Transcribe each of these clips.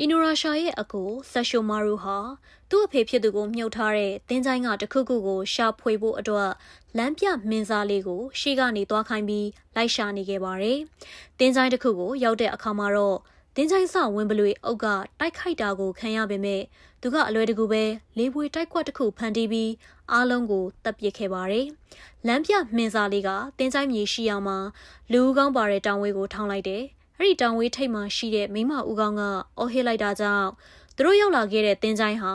အီနိုရာရှာရဲ့အကိုဆက်ရှိုမာရူဟာသူ့အဖေဖြစ်သူကိုမြှုပ်ထားတဲ့တင်းချိုင်းကတခုခုကိုရှာဖွေဖို့အတွက်လမ်းပြမင်းစားလေးကိုရှေ့ကနေသွားခိုင်းပြီးလိုက်ရှာနေခဲ့ပါတယ်။တင်းချိုင်းတစ်ခုကိုရောက်တဲ့အခါမှာတော့တင်းချိုင်းစဝင်ပလွေအုပ်ကတိုက်ခိုက်တာကိုခံရပေမဲ့သူကအလွယ်တကူပဲလေးပွေတိုက်ကွက်တစ်ခုဖန်တီးပြီးအားလုံးကိုတပ်ပစ်ခဲ့ပါတယ်။လမ်းပြမင်းစားလေးကတင်းချိုင်းမြေရှိရာမှာလူဦးကောင်းပါတဲ့တောင်ဝေးကိုထောင်းလိုက်တယ်။ အဲ့ဒီတောင်ဝေးထိပ်မှာရှိတဲ့မိမဦးကောင်းကအော်ဟစ်လိုက်တာကြောင့်သူတို့ရောက်လာခဲ့တဲ့တင်းချိုင်းဟာ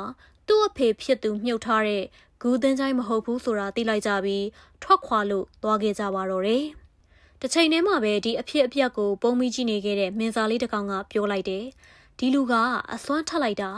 သူ့အဖေဖြစ်သူမြှုပ်ထားတဲ့ဂူတင်းချိုင်းမဟုတ်ဘူးဆိုတာသိလိုက်ကြပြီးထွက်ခွာလို့သွားခဲ့ကြပါတော့တယ်။တစ်ချိန်တည်းမှာပဲဒီအဖြစ်အပျက်ကိုပုံမိကြည့်နေခဲ့တဲ့မင်းစားလေးတစ်ကောင်ကပြောလိုက်တယ်။ဒီလူကအစွမ်းထက်လိုက်တာ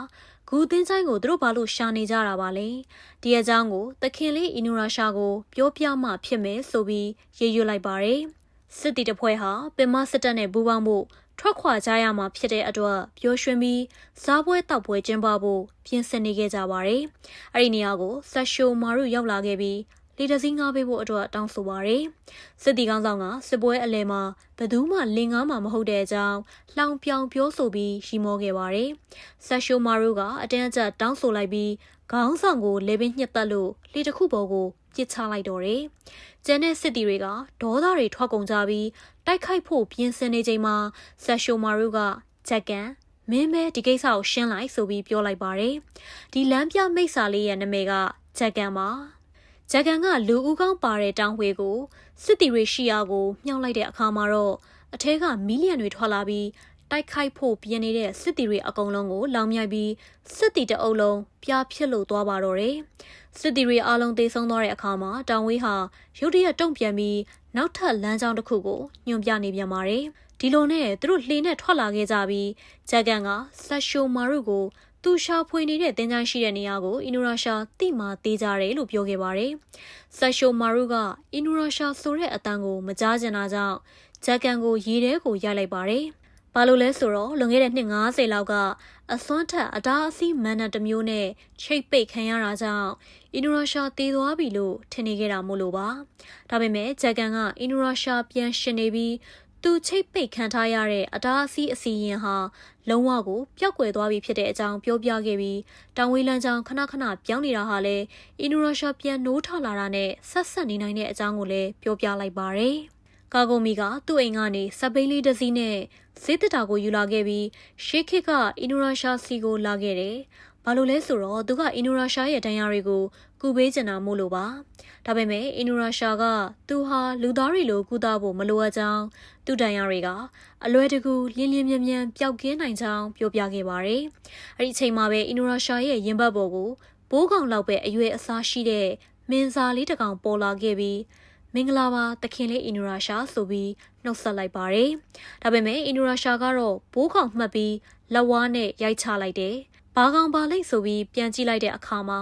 ဂူတင်းချိုင်းကိုသူတို့ဘာလို့ရှာနေကြတာပါလဲ။ဒီအကြောင်းကိုသခင်လေးအီနူရာရှာကို ပြောပြမှဖြစ်မယ်ဆိုပြီးရေရွတ်လိုက်ပါတယ်။ စစ်တီတပွဲဟာပင်မစစ်တပ်နဲ့ပူးပေါင်းဖို့ထွက်ခွာကြရမှာဖြစ်တဲ့အတွက်ပျော်ရွှင်ပြီးစားပွဲတောက်ပွဲကျင်းပဖို့ပြင်ဆင်နေခဲ့ကြပါတယ်။အဲ့ဒီနေရာကိုဆက်ရှိုမာရုရောက်လာခဲ့ပြီး လေတစည်းငားပေးဖို့အတွက်တောင်းဆိုပါတယ်။စစ်တီကောင်းဆောင်ကစစ်ပွဲအလဲမှာဘသူမှလင်ကားမှာမဟုတ်တဲ့အကြောင်းလှောင်ပြောင်ပြောဆိုပြီးရီမောခဲ့ပါတယ်။ဆက်ရှိုမာရုကအတန်းအကျပ်တောင်းဆိုလိုက်ပြီးခေါင်းဆောင်ကိုလေပင်ညှက်တက်လို့လေတစ်ခုပေါ်ကိုပြစ်ချလိုက်တော့တယ်။ကျန်တဲ့စစ်တီတွေကဒေါသတွေထွက်ကုန်ကြပြီးတိုက်ခိုက်ဖို့ပြင်ဆင်နေချိန်မှာဆက်ရှိုမာရုကချက်ကန်မင်းမဲဒီကိစ္စကိုရှင်းလိုက်ဆိုပြီးပြောလိုက်ပါတယ်။ဒီလမ်းပြမိတ်စာလေးရဲ့နာမည်ကချက်ကန်ပါ။ ချက်ကန်ကလူဦးကောင်းပါတဲ့တောင်ဝေကိုစစ်တီတွေရှိရာကိုမြှောက်လိုက်တဲ့အခါမှာတော့အထဲကမီလီယံတွေထွက်လာပြီးတိုက်ခိုက်ဖို့ပြင်နေတဲ့စစ်တီတွေအကုန်လုံးကိုလောင်မြိုက်ပြီးစစ်တီတအုပ်လုံးပြားဖြစ်လို့သွားပါတော့တယ်။စစ်တီတွေအားလုံးသေဆုံးသွားတဲ့အခါမှာတောင်ဝေးဟာရုတ်တရက်တုံ့ပြန်ပြီးနောက်ထပ်လမ်းကြောင်းတစ်ခုကိုညွှန်ပြနေပြန်ပါတယ်။ဒီလိုနဲ့သူတို့လှေနဲ့ထွက်လာခဲ့ကြပြီးဂျက်ကန်ကဆက်ရှိုမာရုကို သူရှာဖွေနေတဲ့တင်ချိုင်းရှိတဲ့နေရာကိုအီနူရာရှာတိမာသေးကြတယ်လို့ပြောခဲ့ပါတယ်။ဆက်ရှိုမာရုကအီနူရာရှာဆိုတဲ့အတန်းကိုမကြားကျင်တာကြောင့်ဂျက်ကန်ကိုရေထဲကိုရိုက်လိုက်ပါတယ်။ဘာလို့လဲဆိုတော့လွန်ခဲ့တဲ့နှစ်90လောက်ကအစွမ်းထက်အတားအဆီးမန်နတစ်မျိုးနဲ့ချိတ်ပိတ်ခံရတာကြောင့်အင်ဒိုနီးရှားတည်သွားပြီလို့ထင်နေခဲ့တာမို့လို့ပါဒါပေမဲ့ဂျက်ကန်ကအင်ဒိုနီးရှားပြန်ရှင်နေပြီး သူချိတ်ပိတ်ခံထားရတဲ့အတားအဆီးအစီရင်ဟာလုံးဝကိုပျောက်ကွယ်သွားပြီဖြစ်တဲ့အကြောင်းပြောပြခဲ့ပြီးတောင်ဝေးလန်းကြောင်ခဏခဏပြောင်းနေတာဟာလည်းအင်ဒိုနီးရှားပြန်နိုးထလာတာနဲ့ဆက်ဆက်နေနိုင်တဲ့အကြောင်းကိုလည်းပြောပြလိုက်ပါတယ်ကာဂိုမီကသူ့အိမ်ကနေစပိန်လေးတစ်စီးနဲ့ဈေးတက်တာကိုယူလာခဲ့ပြီးရှေးခစ်ကအင်ဒိုနီးရှားစီကိုလာခဲ့တယ်။ဘာလို့လဲဆိုတော့သူကအင်ဒိုနီးရှားရဲ့တန်ရာတွေကို ကူပေးချင်တာမို့လို့ပါ။ဒါပေမဲ့အင်ဒိုနီးရှားကသူဟာလူသားတွေလိုကုသဖို့မလိုအပ်ကြောင်းသူတန်ရာတွေကအလွယ်တကူလင်းလင်းမြန်းမြန်းပျောက်ကင်းနိုင်ကြောင်းပြောပြခဲ့ပါတယ်။အဲ့ဒီအချိန်မှာပဲအင်ဒိုနီးရှားရဲ့ရင်ဘတ်ပေါ်ကိုဘိုးကောင်လောက်ပဲအရွယ်အစားရှိတဲ့မင်းစားလေးတစ်ကောင်ပေါ်လာခဲ့ပြီးမင်္ဂလာပါသခင်လေးအင်ဒိုရာရှာဆိုပြီးနှုတ်ဆက်လိုက်ပါတယ်။ဒါပေမဲ့အင်ဒိုရာရှာကတော့ဘိုးကောင်မှတ်ပြီးလက်ဝါးနဲ့ရိုက်ချလိုက်တယ်။ဘာကောင်ပါလိမ့်ဆိုပြီးပြန်ကြည့်လိုက်တဲ့အခါမှာ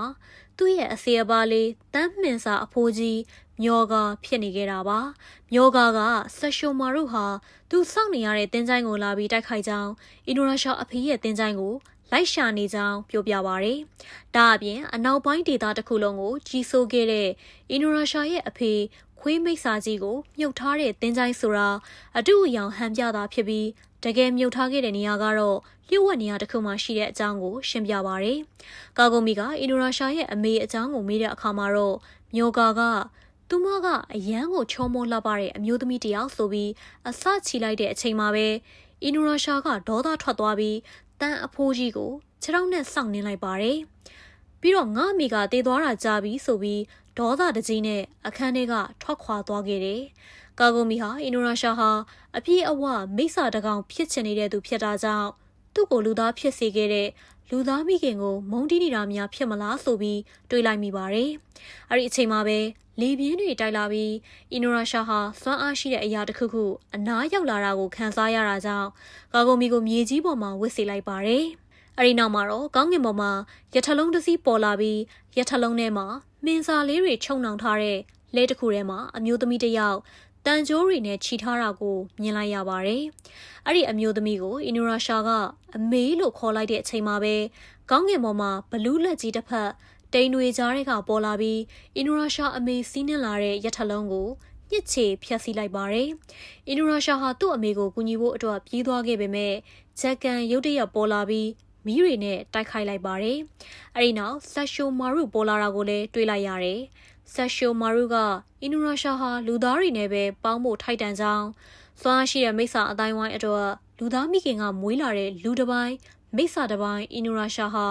သူ့ရဲ့အစီအပါလေးတန်းမှင်စာအဖိုးကြီးမျောကာဖြစ်နေခဲ့တာပါ။မျောကာကဆက်ရှိုမာရုဟာသူစောင့်နေရတဲ့တင်းချိုင်းကိုလာပြီးတိုက်ခိုက်ကြောင်းအင်ဒိုနီးရှားအဖေရဲ့တင်းချိုင်းကိုလိုက်ရှာနေကြောင်းပြောပြပါရယ်။ဒါအပြင်အနောက်ပိုင်းဒေသတစ်ခုလုံးကိုကြီးစိုးခဲ့တဲ့အင်ဒိုနီးရှားရဲ့အဖေခွေးမိတ်စာကြီးကိုမြုပ်ထားတဲ့တင်းချိုင်းဆိုတာအတူအယောင်ဟန်ပြတာဖြစ်ပြီး တကယ်မြုပ်ထားခဲ့တဲ့နေရာကတော့လျှို့ဝှက်နေရာတစ်ခုမှရှိတဲ့အကြောင်းကိုရှင်းပြပါရယ်။ကာဂိုမီကအင်ဒိုနီးရှားရဲ့အမေအကြောင်းကိုမေးတဲ့အခါမှာတော့မျိုးကာကသူမကအရန်ကိုချောမောလှပတဲ့အမျိုးသမီးတယောက်ဆိုပြီးအစချီလိုက်တဲ့အချိန်မှာပဲအင်ဒိုနီးရှားကဒေါသထွက်သွားပြီးတန်အဖိုးကြီးကိုခြေထောက်နဲ့စောင့်နေလိုက်ပါတယ်။ပြီးတော့ငါအမိကတေးသွားတာကြာပြီဆိုပြီး ဒေါသတကြီးနဲ့အခန်းထဲကထွက်ခွာသွားခဲ့တယ်။ကာဂိုမီဟာအင်ဒိုနီးရှားဟာအပြည့်အဝမိစ္ဆာတကောင်ဖြစ်ချင်နေတဲ့သူဖြစ်တာကြောင့်သူ့ကိုလူသားဖြစ်စေခဲ့တဲ့လူသားမိခင်ကိုမုန်းတီးနေတာများဖြစ်မလားဆိုပြီးတွေးလိုက်မိပါတယ်။အဲ့ဒီအချိန်မှာပဲလေပြင်းတွေတိုက်လာပြီးအင်ဒိုနီးရှားဟာစွမ်းအားရှိတဲ့အရာတစ်ခုခုအနားရောက်လာတာကိုခံစားရတာကြောင့်ကာဂိုမီကိုမြေကြီးပေါ်မှာဝစ်စေလိုက်ပါတယ်။ အဲဒီနောက်မှာတော့ကောင်းကင်ပေါ်မှာရထလုံးတစ်စီးပေါ်လာပြီးရထလုံးထဲမှာမင်းစာလေးတွေခြုံနှောင်ထားတဲ့လဲတစ်ခုထဲမှာအမျိုးသမီးတစ်ယောက်တန်ကြိုးတွေနဲ့ခြိထားတာကိုမြင်လိုက်ရပါတယ်။အဲ့ဒီအမျိုးသမီးကိုအင်ဒိုနီးရှားကအမေလို့ခေါ်လိုက်တဲ့အချိန်မှာပဲကောင်းကင်ပေါ်မှာဘလူးလက်ကြီးတစ်ဖက်တိန်တွေကြားတွေကပေါ်လာပြီးအင်ဒိုနီးရှားအမေစီးနှင်းလာတဲ့ရထလုံးကိုညစ်ချေဖျက်ဆီးလိုက်ပါတယ်။အင်ဒိုနီးရှားဟာသူ့အမေကိုကူညီဖို့အတွက်ပြေးသွားခဲ့ပေမဲ့ဂျက်ကန်ရုတ်တရက်ပေါ်လာပြီး မီးတွေနဲ့တိုက်ခိုက်လိုက်ပါတယ်။အဲဒီနောက်ဆက်ရှိုမာရုပေါ်လာတာကိုလည်းတွေးလိုက်ရတယ်။ဆက်ရှိုမာရုကအင်ဒိုနီးရှားဟာလူသားတွေနဲ့ပဲပေါင်းဖို့ထိုက်တန်ကြောင်းစွမ်းရှိတဲ့မိစ္ဆာအတိုင်းဝိုင်းအတွက်လူသားမိခင်ကမွေးလာတဲ့လူတစ်ပိုင်းမိစ္ဆာတစ်ပိုင်းအင်ဒိုနီးရှားဟာ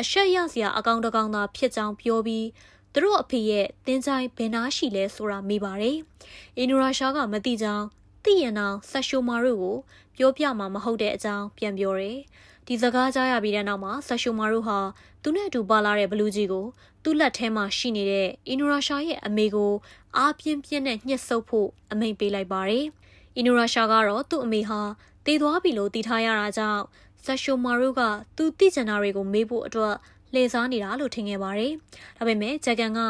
အရှက်ရစရာအကောင်တကောင်သာဖြစ်ကြောင်းပြောပြီးသူတို့အဖေရဲ့တင်းချိုင်းဘယ်နာရှိလဲဆိုတာမေးပါတယ်။အင်ဒိုနီးရှားကမသိကြောင်းသိရင်တော့ဆက်ရှိုမာရုကိုပြောပြမှာမဟုတ်တဲ့အကြောင်းပြန်ပြောတယ်။ ဒီစကားကြားရပြီးတဲ့နောက်မှာဆက်ရှိုမာရုဟာသူနဲ့အတူပါလာတဲ့ဘလူးကြီးကိုသူ့လက်ထဲမှာရှိနေတဲ့အင်ဒိုနီးရှားရဲ့အမေကိုအားပြင်းပြင်းနဲ့ညှစ်ဆုပ်ဖို့အမိန့်ပေးလိုက်ပါတယ်။အင်ဒိုနီးရှားကတော့သူ့အမေဟာတည်သွားပြီလို့တည်ထားရတာကြောင့်ဆက်ရှိုမာရုကသူသိချင်တာတွေကိုမေးဖို့အတွက်လှည့်စားနေတာလို့ထင်ခဲ့ပါတယ်။ဒါပေမဲ့ဂျက်ကန်က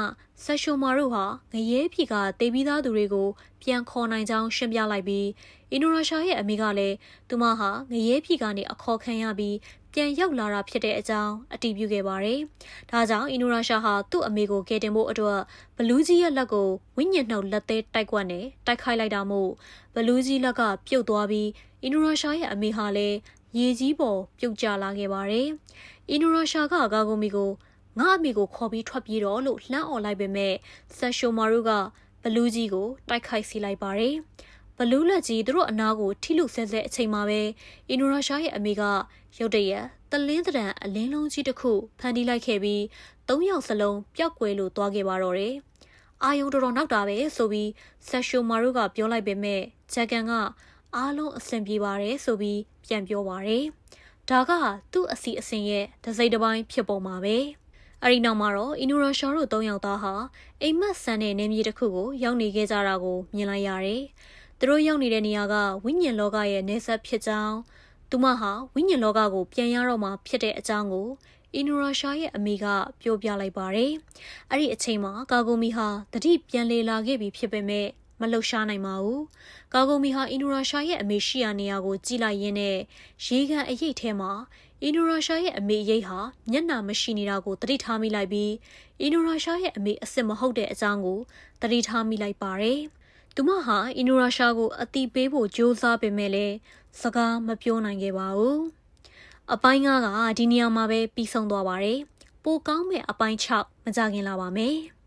ဆက်ရှိုမာရုဟာငရဲဖြီကတေးပြီးသားသူတွေကိုပြန်ခေါ်နိုင်ကြောင်းရှင်းပြလိုက်ပြီး အင်ဒိုနီးရှားရဲ့အမေကလည်းသူမဟာငရဲဖြီကနေအခေါ်ခံရပြီးပြန်ရောက်လာတာဖြစ်တဲ့အကြောင်းအတည်ပြုခဲ့ပါတယ်။ဒါကြောင့်အင်ဒိုနီးရှားဟာသူ့အမေကိုကယ်တင်ဖို့အတွက်ဘလူးကြီးရဲ့လက်ကိုဝိညာဉ်နှုတ်လက်သေးတိုက်ကွက်နဲ့တိုက်ခိုက်လိုက်တာမို့ဘလူးကြီးလက်ကပြုတ်သွားပြီးအင်ဒိုနီးရှားရဲ့အမေဟာလည်းရေကြီးပေါ်ပြုတ်ကျလာခဲ့ပါတယ်။အင်ဒိုနီးရှားကဂါဂိုမီကိုငါအမေကိုခေါ်ပြီးထွက်ပြေးတော့လို့လှမ်းអော်လိုက်ပေမဲ့ဆက်ရှိုမာရုကဘလူးကြီးကိုတိုက်ခိုက်စီလိုက်ပါတယ်။ ဘလူးလက်ကြီးသူတို့အနာကိုထိလုဆဲဆဲအချိန်မှာပဲအင်ဒိုနီးရှားရဲ့အမေကရုတ်တရက်တလင်းတံအလင်းလုံးကြီးတစ်ခုဖန်တီးလိုက်ခဲ့ပြီးသုံးယောက်စလုံးပျောက်ကွယ်လို့သွားခဲ့ပါတော့တယ်။အာယုံတော်တော်နောက်တာပဲဆိုပြီးဆက်ရှိုမာရုကပြောလိုက်ပေမဲ့ဂျက်ကန်ကအားလုံးအဆင်ပြေပါတယ်ဆိုပြီးပြန်ပြောပါတယ်။ဒါကသူ့အစီအစဉ်ရဲ့ဒစိမ့်တစ်ပိုင်းဖြစ်ပုံပါပဲ။အဲဒီနောက်မှာတော့အင်ဒိုနီးရှားတို့၃ယောက်သားဟာအိမ်မက်ဆန်တဲ့နေမြေတစ်ခုကိုရောက်နေခဲ့ကြတာကိုမြင်လိုက်ရတယ်။ သူတို့ရောက်နေတဲ့နေရာကဝိညာဉ်လောကရဲ့နေဆက်ဖြစ်ကြောင်းသူမဟာဝိညာဉ်လောကကိုပြန်ရတော့မှဖြစ်တဲ့အကြောင်းကိုအင်ဒိုနီးရှားရဲ့အမေကပြောပြလိုက်ပါတယ်။အဲ့ဒီအချိန်မှာကာဂိုမီဟာတတိပြန်လေလာခဲ့ပြီဖြစ်ပေမဲ့မလှုပ်ရှားနိုင်ပါဘူး။ကာဂိုမီဟာအင်ဒိုနီးရှားရဲ့အမေရှိရာနေရာကိုကြည့်လိုက်ရင်းနဲ့ရေကန်အရေးထဲမှာအင်ဒိုနီးရှားရဲ့အမေရိတ်ဟာမျက်နှာမရှိနေတာကိုသတိထားမိလိုက်ပြီးအင်ဒိုနီးရှားရဲ့အမေအစ်စ်မဟုတ်တဲ့အကြောင်းကိုသတိထားမိလိုက်ပါတယ်။ သူမဟာအင်ဒိုနီးရှားကို အတိပေးဖို့ကြိုးစားပေမဲ့လည်းစကားမပြောနိုင်ခဲ့ပါဘူး။အပိုင်း9ကဒီနေရာမှာပဲပြီးဆုံးသွားပါတယ်။ပိုကောင်းမဲ့အပိုင်း6မကြခင်လာပါမယ်။